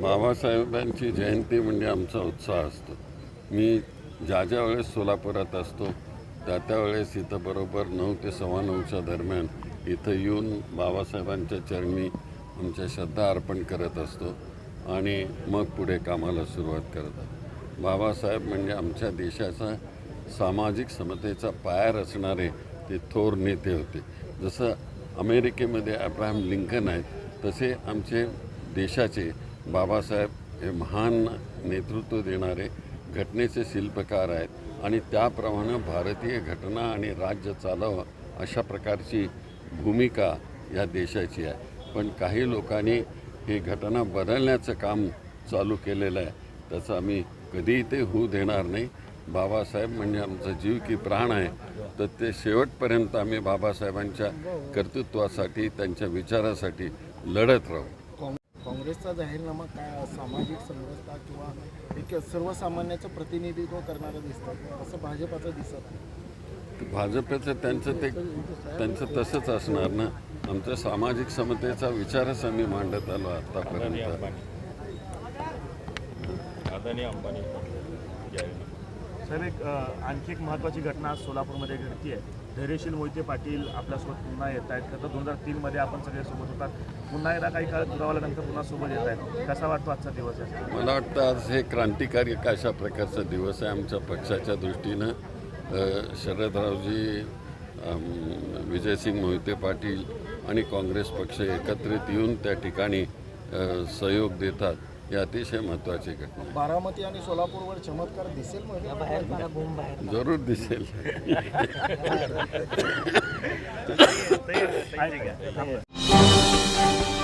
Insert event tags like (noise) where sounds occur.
बाबासाहेबांची जयंती म्हणजे आमचा उत्साह असतो. मी ज्या ज्या वेळेस सोलापुरात असतो त्या त्यावेळेस इथं बरोबर नऊ ते सव्वा नऊच्या दरम्यान इथं येऊन बाबासाहेबांच्या चरणी आमच्या श्रद्धा अर्पण करत असतो आणि मग पुढे कामाला सुरुवात करतात बाबासाहेब म्हणजे आमच्या देशाचा सामाजिक समतेचा पाया रचणारे ते थोर नेते होते. जसं अमेरिकेमध्ये अब्राहम लिंकन आहेत तसे आमचे देशाचे बाबासाहेब हे महान नेतृत्व देणारे घटनेचे शिल्पकार आहेत आणि त्याप्रमाणे भारतीय घटना आणि राज्य चालावं अशा प्रकारची भूमिका या देशाची आहे. पण काही लोकांनी ही घटना बदलण्याचं काम चालू केलेलं आहे. त्याचं आम्ही कधीही ते होऊ देणार नाही. बाबासाहेब म्हणजे आमचा जीव की प्राण आहे. तर ते शेवटपर्यंत आम्ही बाबासाहेबांच्या कर्तृत्वासाठी त्यांच्या विचारासाठी लढत राहू. काँग्रेसचा जाहीरनामा काय सामाजिक समरसता किंवा एक सर्वसामान्याचं प्रतिनिधित्व करणारं दिसतं असं भाजपाचं दिसत भाजपचं त्यांचं ते त्यांचं तसंच असणार ना? आमच्या सामाजिक समतेचा विचारच आम्ही मांडत आलो आतापर्यंत. अदानी अंबानी. साहेब एक आणखी एक महत्त्वाची घटना आज सोलापूरमध्ये घडती आहे धैर्यशील मोहिते पाटील आपल्यासोबत पुन्हा येत आहेत. तर दोन हजार तीनमध्ये आपण सगळे सोबत होतात. पुन्हा एकदा काही काळ दुरावल्यानंतर पुन्हा सोबत येत आहेत. कसा वाटतो आजचा दिवस आहे मला वाटतं आज हे क्रांतिकारी अशा प्रकारचा दिवस आहे आमच्या पक्षाच्या दृष्टीनं. शरदरावजी विजयसिंग मोहिते पाटील आणि काँग्रेस पक्ष एकत्रित येऊन त्या ठिकाणी सहयोग देतात. ही अतिशय महत्त्वाची घटना. बारामती आणि सोलापूरवर चमत्कार दिसेल जरूर दिसेल. (laughs) (laughs)